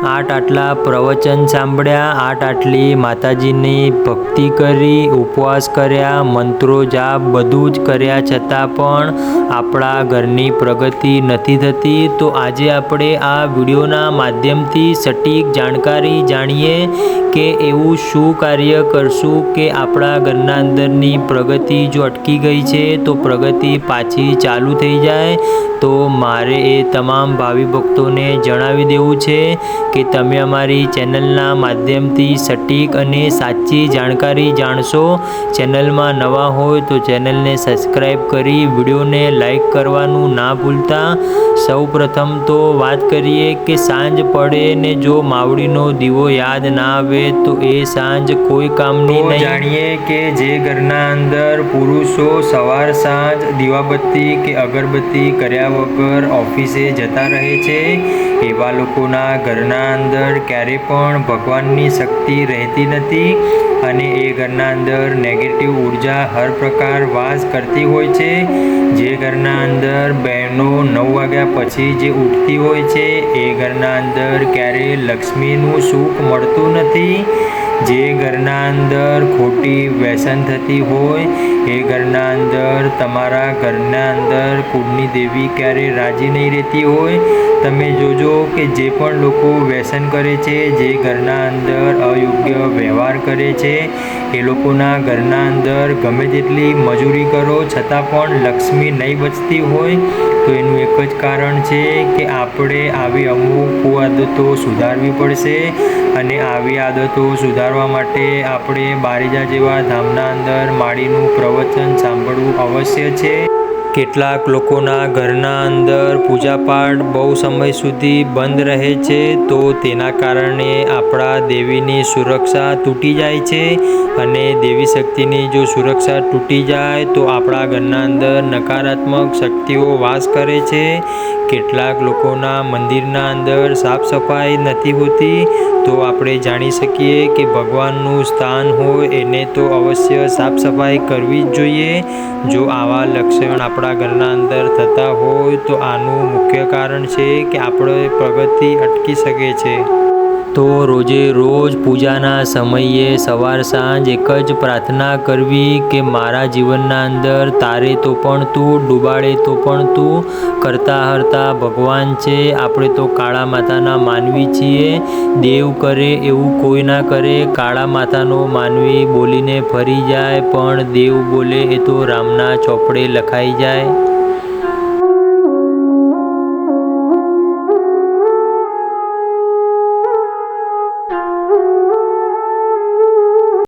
આઠ આટલા પ્રવચન સાંભળ્યા આઠ આટલી માતાજીની ભક્તિ કરી, ઉપવાસ કર્યા, મંત્રો જાપ બધું જ કર્યા છતાં પણ આપણા ઘરની પ્રગતિ નથી થતી. તો આજે આપણે આ વિડીયોના માધ્યમથી સટીક જાણકારી જાણીએ કે એવું શું કાર્ય કરશું કે આપણા ઘરના અંદરની પ્રગતિ જો અટકી ગઈ છે, તો પ્રગતિ પાછી ચાલુ થઈ જાય? તો મારે એ તમામ ભાવિ ભક્તોને જણાવી દેવું છે કે તમે અમારી ચેનલના માધ્યમથી સટીક અને સાચી જાણકારી જાણશો. ચેનલમાં નવા હોય તો ચેનલને સબસ્ક્રાઈબ કરી વિડીયોને લાઈક કરવાનું ના ભૂલતા. સૌ પ્રથમ તો વાત કરીએ કે સાંજ પડે ને જો માવડીનો દીવો યાદ ના આવે તો એ સાંજ કોઈ કામની નહીં. જાણીએ કે જે ઘરના અંદર પુરુષો સવાર સાંજ દીવાબત્તી કે અગરબત્તી કર્યા વગર ઓફિસે જતા રહે છે એવા લોકોના ઘરના અંદર ક્યારે પણ ભગવાનની શક્તિ રહેતી નથી અને એ ઘરના અંદર નેગેટિવ ઊર્જા હર પ્રકાર વાસ કરતી હોય છે. ઘરના અંદર બહેનો નવ વાગ્યા પછી જે ઉઠતી હોય છે, એ ઘરના અંદર ક્યારે લક્ષ્મીનું સુખ મળતું નથી. જે ઘરના અંદર ખોટી વ્યસન થતી હોય, એ ઘરના અંદર તમારા ઘરના અંદર કુળની દેવી ક્યારે રાજી નહીં રહેતી હોય. તમે જોજો કે જે પણ લોકો વ્યસન કરે છે, જે ઘરના અંદર વ્યવહાર કરે છે. એ લોકોના ઘરના અંદર ગમે તેટલી મજૂરી કરો, છતાં પણ લક્ષ્મી નહીં બચતી હોય, તો એનું એક જ કારણ છે કે આપણે આવી અમુક કુઆદતો સુધારવી પડશે અને આવી આદતો સુધારવા માટે આપણે બારીજા જેવા ધામના અંદર માળીનું પ્રવચન સાંભળવું અવશ્ય છે. કેટલાક લોકોના ઘરના અંદર પૂજાપાઠ બહુ સમય સુધી બંધ રહે છે, તો તેના કારણે આપણા દેવીની સુરક્ષા તૂટી જાય છે અને દેવી શક્તિની જો સુરક્ષા તૂટી જાય, તો આપણા ઘરના અંદર નકારાત્મક શક્તિઓ વાસ કરે છે. કેટલાક લોકોના મંદિરના અંદર સાફ સફાઈ નથી હોતી, તો આપણે જાણી શકીએ કે ભગવાનનું સ્થાન હોય એને તો અવશ્ય સાફ સફાઈ કરવી જ જોઈએ. જો આવા લક્ષણ આપણા ઘરના અંદર થતા હોય તો આનું મુખ્ય કારણ છે કે આપણે પ્રગતિ અટકી શકે છે. તો રોજે રોજ પૂજાના સમયે સવાર સાંજ એક જ પ્રાર્થના કરવી કે મારા જીવનના અંદર તારે તો પણ તું, ડૂબાડે તો પણ તું, કરતા હરતા ભગવાન છે. આપણે તો કાળા માતાના માનવી છીએ. દેવ કરે એવું કોઈ ના કરે. કાળા માતાનો માનવી બોલીને ફરી જાય, પણ દેવ બોલે એ તો રામના ચોપડે લખાઈ જાય.